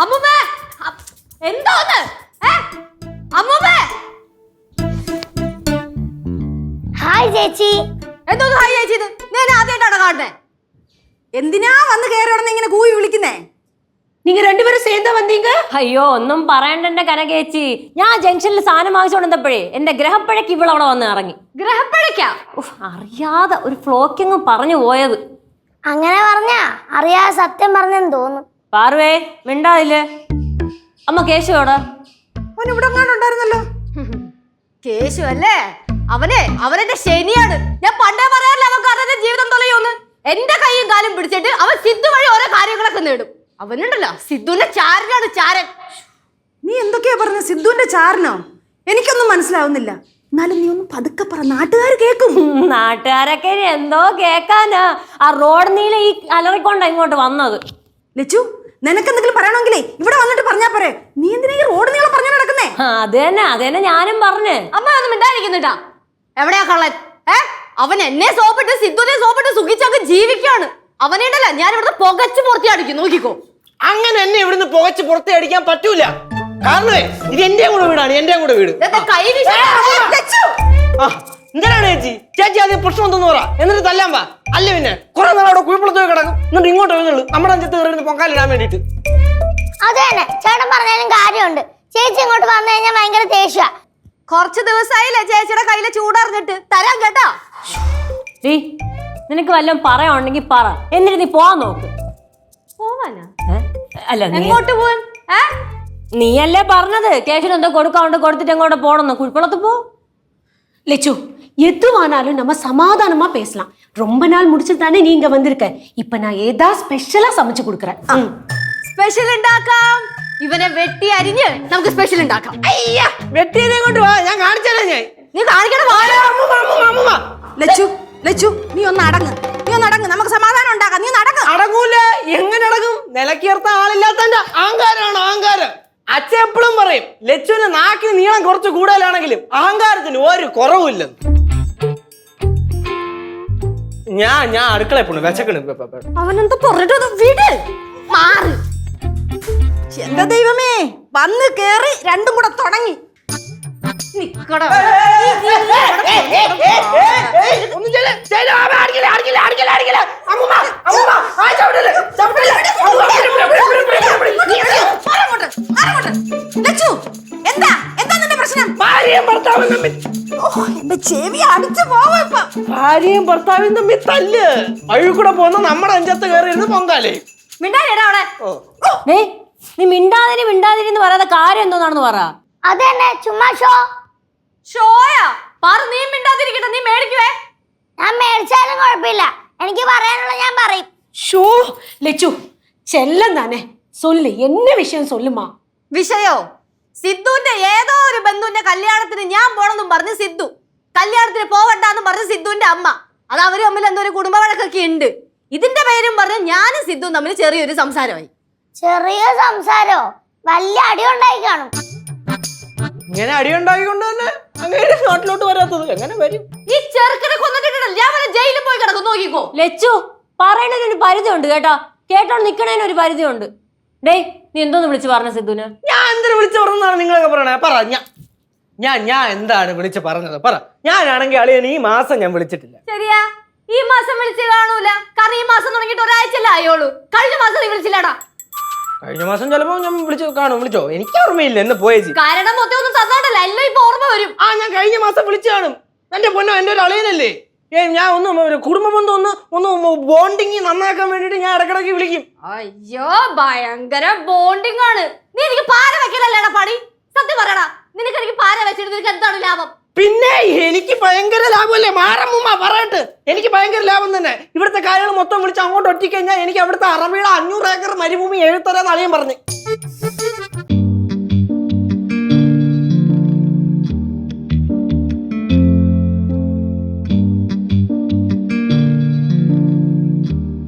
അമ്മുമ്മേ അ- എന്തോന്ന് ഏ? അമ്മുമ്മേ ഹായ് ചേച്ചി എന്തോന്ന് ഹായ് ചേച്ചി ഞാൻ ആദ്യമായിട്ടാണ് കാണുന്നേ എന്തിനാ വന്ന് കയറി ഉടനെ ഇങ്ങനെ കൂവി വിളിക്കുന്നേ நீங்க ரெண்டு பேரும் சேர்ந்தா வந்தீங்க അയ്യോ ഒന്നും പറയണ്ട എന്റെ കനകേച്ചി ഞാൻ ജംഗ്ഷനിൽ സാധനം വാങ്ങിച്ചുകൊണ്ടപ്പോഴേ എന്റെ ഗ്രഹപ്പഴയ്ക്ക് ഇവളവിടെ വന്ന് ഇറങ്ങി ഗ്രഹപ്പഴയ്ക്കാ ഉഫ്, അറിയാതെ ഒരു ഫ്ലോക്കിങ് പറഞ്ഞു പോയത് അങ്ങനെ പറഞ്ഞാ അറിയാതെ സത്യം പറഞ്ഞെന്ന് തോന്നുന്നു പാർവേ മിണ്ടാതില്ലേ? അമ്മ കേശു അവൻ ഇവിടെ ഉണ്ടായിരുന്നല്ലോ. കേശു അല്ലേ അവനെ അവനെന്റെ ശനിയാണ്. ഞാൻ പണ്ടേ പറയാറില്ല അവൻ കാരണം ജീവിതം തുളയൂന്ന് എന്റെ കൈയും കാലും പിടിച്ചിട്ട് അവൻ സിദ്ധു വഴി ഓരോ കാര്യങ്ങളൊക്കെ നേടും. അവനുണ്ടല്ലോ സിദ്ധുവിന്റെ ചാരനാണ് ചാരൻ. നീ എന്തൊക്കെയാ പറഞ്ഞ സിദ്ധുവിന്റെ ചാരനോ? എനിക്കൊന്നും മനസ്സിലാവുന്നില്ല. എന്നാലും നീ ഒന്ന് പതുക്കെ പറ നാട്ടുകാർ കേൾക്കും. നാട്ടുകാരൊക്കെ ഇനി എന്തോ കേക്കാനാ ആ റോഡ് നീല ഈ അലറിക്കൊണ്ടാ ഇങ്ങോട്ട് വന്നത്. ലച്ചു നിനക്ക് എന്തെങ്കിലും പറയണമെങ്കിലേ ഇവിടെ വന്നിട്ട് പറഞ്ഞാ പോരെ. നീ എന്തിനാ ഈ റോഡ് നീളം പറഞ്ഞു നടക്കുന്നേ? ആ, അത് തന്നെ അത് തന്നെ ഞാനും പറഞ്ഞേ. അമ്മ ഒന്നും മിണ്ടായിരിക്കുന്നുട്ടാ എവിടെയാ കള്ളൻ? ഏ? അവൻ എന്നെ സോപ്പിട്ട് സിദ്ധുനെ സോപ്പിട്ട് സുഖിച്ചൊക്കെ ജീവിക്കാണ് അവനുണ്ടല്ലോ ഞാൻ ഇവിടുന്ന് പുകച്ചു പുറത്തി അടിക്കും നോക്കിക്കോ. അങ്ങനെ എന്നെ ഇവിടുന്ന് പുകച്ച് പുറത്തേ അടിക്കാൻ പറ്റൂല. കാരണമേ ഇത് എന്റെ കൂടെ വീടാണ് എന്റെ കൂടെ വീട്. ഇതൊക്കെ കൈ ആ. എന്തിനാണ് ചേച്ചി. ചേച്ചി ആദ്യം പ്രശ്നം ഒന്നും പറ. എന്നിട്ട് തല്ലാൻ വാ. അല്ല പിന്നെ? കുറെ നാളെ അവിടെ കുഴിപ്പുളത്ത് പോയി കിടക്കും. എന്നിട്ട് ഇങ്ങോട്ട് വരുന്നുള്ളൂ നമ്മുടെ അഞ്ചത്ത് കയറിയിട്ട് പൊക്കാലിടാൻ വേണ്ടിട്ട് അത് തന്നെ. ചേട്ടൻ പറഞ്ഞാലും കാര്യമുണ്ട്. ചേച്ചി ഇങ്ങോട്ട് വന്നു കഴിഞ്ഞാൽ ഭയങ്കര ദേഷ്യ. കുറച്ച് ദിവസമായില്ലേ ചേച്ചിയുടെ കയ്യിൽ ചൂടറിഞ്ഞിട്ട്. തരാം കേട്ടോ. ഡീ നിനക്ക് വല്ലതും പറയാനുണ്ടെങ്കിൽ പറ. എന്നിട്ട് നീ പോവാൻ നോക്ക്. പോവാനാ? അല്ല നീ- പോവാൻ നീയല്ലേ പറഞ്ഞത്? കേശവൻ കൊടുക്കാണ്ട് കൊടുത്തിട്ട് എങ്ങോട്ട് പോണെന്ന്? കുഴിപ്പുളത്ത് പോ. ലിച്ചു எதுவானாலும் நம்ம சமாதானமா பேசலாம் ரொம்ப நாள் முடிச்சு தானே நீங்க வந்திருக்க இப்ப நான் ஏதா ஸ்பெஷலா சமைச்சு கொடுக்குறேன் ம். സ്പെഷ്യൽ ഉണ്ടാക്കാം ഇവനെ വെട്ടി അരിഞ്ഞ് നമുക്ക് സ്പെഷ്യൽ ഉണ്ടാക്കാം അയ്യ വെട്ടിയതേ കൊണ്ട് വാ ഞാൻ കാണിച്ചാലേ ഞാൻ നീ കാണിക്കണ വാഴ അമ്മൂമ്മ, അമ്മൂമ്മ, അമ്മൂമ്മ. ലച്ചു ലച്ചു നീ ഒന്ന് അടങ്ങ് നീ ഒന്ന് അടങ്ങ് നമുക്ക് സമാധാനം ഉണ്ടാക്കാം നീ ഒന്ന് അടങ്ങ് അടങ്ങൂല എങ്ങനെ അടങ്ങും നിലക്കേർത്ത ആളില്ലാത്തന്റെ അഹങ്കാരമാണ് അഹങ്കാരം അച്ഛൻ എപ്പോഴും പറയും ലച്ചുവിന് നാക്കിന് നീളം കുറച്ച് കൂടുതലാണെങ്കിലും അഹങ്കാരത്തിന് ഒരു കുറവുമില്ലെന്ന് ഞാൻ ഞാൻ അടുക്കളയിൽ പോണു വിശക്കണ്. അവനെന്താ പറഞ്ഞിട്ട് വിട് മാറ് എന്റെ ദൈവമേ വന്ന് കേറി രണ്ടും കൂടെ തുടങ്ങി എന്താ എന്താ നിന്റെ പ്രശ്നം ഭാര്യയും ഭർത്താവും തമ്മിൽ എന്റെ ചെവി അടിച്ചു പോവാ ഭാര്യയും ഭർത്താവും തമ്മിൽ തല്ല്. വഴി കൂടെ പോകുന്ന നമ്മുടെ അഞ്ചത്ത് കയറി പൊങ്കാലേ മിണ്ടാതിരാ അവിടെ. നീ മിണ്ടാതിരി മിണ്ടാതിരി എന്ന് പറയാതെ കാര്യം എന്തോന്നാണെന്ന് പറ. അത് തന്നെ ചുമ്മാ ഷോ. ഷോയാ? പറ നീ മിണ്ടാതിരിക്കട്ടെ നീ മേടിക്കുവേ. ഞാൻ മേടിച്ചാലും കുഴപ്പമില്ല. എനിക്ക് പറയാനുള്ള ഞാൻ പറയും. ഷോ ലച്ചു ചെല്ലം തന്നെ സൊല്ല് എന്നെ വിഷയം സൊല്ലുമാ. വിഷയോ? സിദ്ധുവിന്റെ ഏതോ ഒരു ബന്ധുവിന്റെ കല്യാണത്തിന് ഞാൻ പോണെന്നും പറഞ്ഞ് സിദ്ധു. കല്യാണത്തിന് പോവണ്ടെന്നും പറഞ്ഞ് സിദ്ധുവിന്റെ അമ്മ. അത് അവർ തമ്മിൽ എന്തോ ഒരു കുടുംബ വഴക്കൊക്കെ ഉണ്ട്. ഇതിന്റെ പേരും പറഞ്ഞ് ഞാനും സിദ്ധു തമ്മിൽ ചെറിയൊരു സംസാരമായി. ചെറിയ സംസാരോ? വലിയ അടി ഉണ്ടായി കാണും. ഇങ്ങനെ അടി ഉണ്ടായിക്കൊണ്ട് തന്നെ അങ്ങനെ നാട്ടിലോട്ട് വരാത്തത് എങ്ങനെ വരും? ഈ ചെറുക്കനെ കൊന്നിട്ടില്ല ഞാൻ വരെ ജയിലിൽ പോയി കിടക്കും നോക്കിക്കോ. ലച്ചു പറയണതിന് ഒരു പരിധിയുണ്ട് കേട്ടോ. കേട്ടോ നിക്കണേന് ഒരു പരിധിയുണ്ട്. ഡേയ് നീ എന്തോന്ന് വിളിച്ചു പറഞ്ഞ സിദ്ധുന് ഞാൻ എന്തിനു വിളിച്ചു പറഞ്ഞാണ് നിങ്ങളൊക്കെ പറയണേ? പറ ഞാൻ ഞാൻ ഞാൻ എന്താണ് വിളിച്ചു പറഞ്ഞത്? പറ. ഞാനാണെങ്കിൽ അളിയൻ ഈ മാസം ഞാൻ വിളിച്ചിട്ടില്ല. ശരിയാ? ഈ മാസം വിളിച്ച് കാണൂല. കാരണം ഈ മാസം തുടങ്ങിയിട്ട് ഒരാഴ്ചയല്ലേ ആയോളൂ കഴിഞ്ഞ മാസം നീ വിളിച്ചില്ലടാ. കഴിഞ്ഞ മാസം ചിലപ്പോ ഞാൻ വിളിച്ചു കാണും. വിളിച്ചോ? എനിക്ക് ഓർമ്മയില്ല. എന്ന് പോയേച്ചി കാരണം മൊത്തം ഒന്നും തന്നാടല്ല എല്ലാം ഇപ്പൊ ഓർമ്മ വരും. ആ ഞാൻ കഴിഞ്ഞ മാസം വിളിച്ചു കാണും. എന്റെ പൊന്നോ എന്റെ ഒരു അളിയനല്ലേ? ഏ ഞാൻ ഒന്ന് കുടുംബ ബന്ധം ഒന്ന് ഒന്ന് ബോണ്ടിങ് നന്നാക്കാൻ വേണ്ടിട്ട് ഞാൻ ഇടക്കിടക്ക് വിളിക്കും. അയ്യോ ഭയങ്കര ബോണ്ടിങ് ആണ്. നീ എനിക്ക് പാര വെക്കലല്ലേടാ പണി? സത്യം പറയടാ നിനക്ക് എനിക്ക് പാര വെച്ചിട്ട് നിനക്ക് എന്താണ് ലാഭം? പിന്നെ എനിക്ക് ഭയങ്കര ലാഭമല്ലേ? മാറമ്മുമ്മ പറയട്ടെ. എനിക്ക് ഭയങ്കര ലാഭം തന്നെ. ഇവിടുത്തെ കാര്യങ്ങൾ മൊത്തം വിളിച്ച് അങ്ങോട്ട് ഒറ്റിക്കഴിഞ്ഞാൽ എനിക്ക് അവിടുത്തെ അറബിയുടെ അഞ്ഞൂറ് ഏക്കർ മരുഭൂമി എഴുത്തരാന്ന് അളിയൻ പറഞ്ഞു.